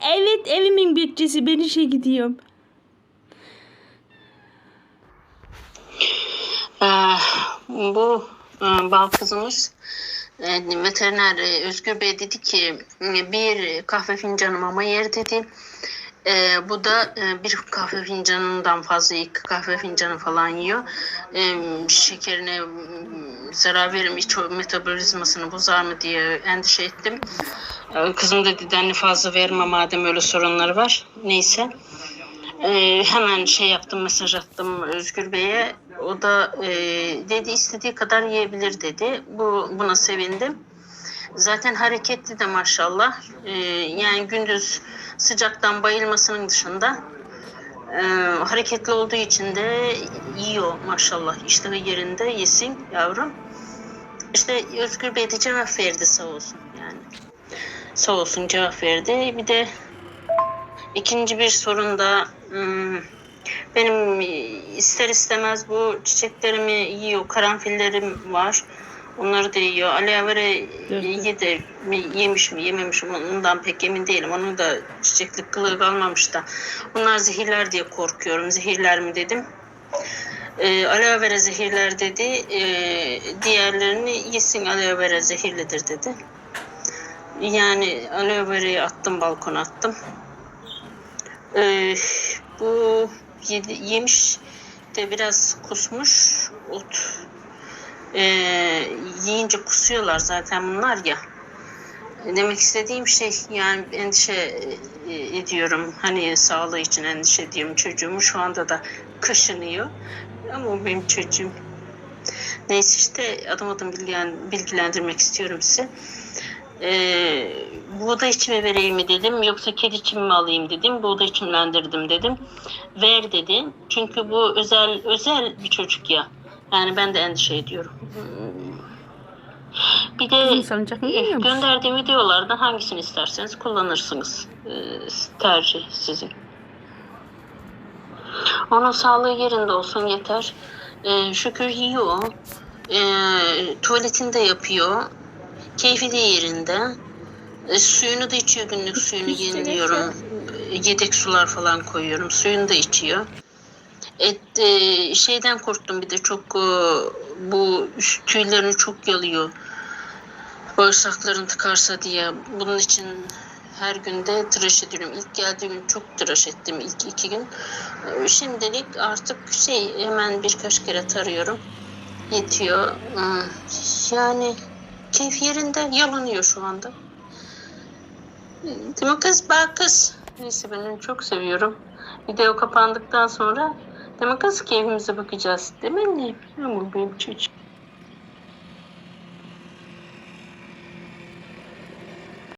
Evet evimin bütçesi ben işe gidiyorum. Ee, bu e, bal kızımız e, veteriner e, Özgür Bey dedi ki bir kahve fincanı mama yer dedi. Bu da bir kahve fincanından fazla iki kahve fincanı falan yiyor. E, şekerine zarar verir mi, metabolizmasını bozar mı diye endişe ettim. E, kızım da dedi anne fazla verme madem öyle sorunları var. Neyse. Ee, hemen şey yaptım mesaj attım Özgür Bey'e. O da e, dedi istediği kadar yiyebilir dedi. Bu buna sevindim. Zaten hareketli de maşallah. Ee, yani gündüz sıcaktan bayılmasının dışında e, hareketli olduğu için de yiyor maşallah. İştahı yerinde yesin yavrum. İşte Özgür Bey de cevap verdi sağ olsun. Sağ olsun cevap verdi. Bir de İkinci bir sorun da hmm, benim ister istemez bu çiçeklerimi yiyor, karanfillerim var. Onları da yiyor. Aloe vera yedi mi, yemiş mi yememiş mi ondan pek emin değilim. Onun da çiçeklik kılığı kalmamış da. Bunlar zehirler diye korkuyorum. Zehirler mi dedim. Ee, aloe vera zehirler dedi. Ee, diğerlerini yesin aloe vera zehirlidir dedi. Yani aloe vera'yı attım balkona attım. Ee, bu yedi, yemiş de biraz kusmuş ot. Ee, yiyince kusuyorlar zaten bunlar ya. Demek istediğim şey yani endişe e, ediyorum. Hani sağlığı için endişe ediyorum çocuğumu. Şu anda da kaşınıyor. Ama o benim çocuğum. Neyse işte adım adım bilgilen- bilgilendirmek istiyorum size. Ee, buğday içimi vereyim mi dedim yoksa kedi içimi mi alayım dedim. Buğday içimlendirdim dedim. Ver dedi. Çünkü bu özel özel bir çocuk ya. Yani ben de endişe ediyorum. Hmm. Bir de mı e, musun? gönderdiğim videolardan hangisini isterseniz kullanırsınız. Ee, tercih sizin. Onun sağlığı yerinde olsun yeter. Ee, şükür yiyor. Ee, tuvaletini de yapıyor. Keyfi de yerinde. E, suyunu da içiyor günlük suyunu yeniliyorum. E, Yedek sular falan koyuyorum. Suyunu da içiyor. Et, e, şeyden korktum bir de çok e, bu üst tüylerini çok yalıyor. Bağırsakların tıkarsa diye. Bunun için her günde tıraş ediyorum. İlk geldiği gün çok tıraş ettim ilk iki gün. E, Şimdilik artık şey hemen birkaç kere tarıyorum. Yetiyor. Hmm, Yani keyif yerinde yalanıyor şu anda. Değil mi kız? Bak kız. Neyse ben onu çok seviyorum. Video kapandıktan sonra değil mi kız keyfimize bakacağız. Değil mi annem? Ama benim çocuğum.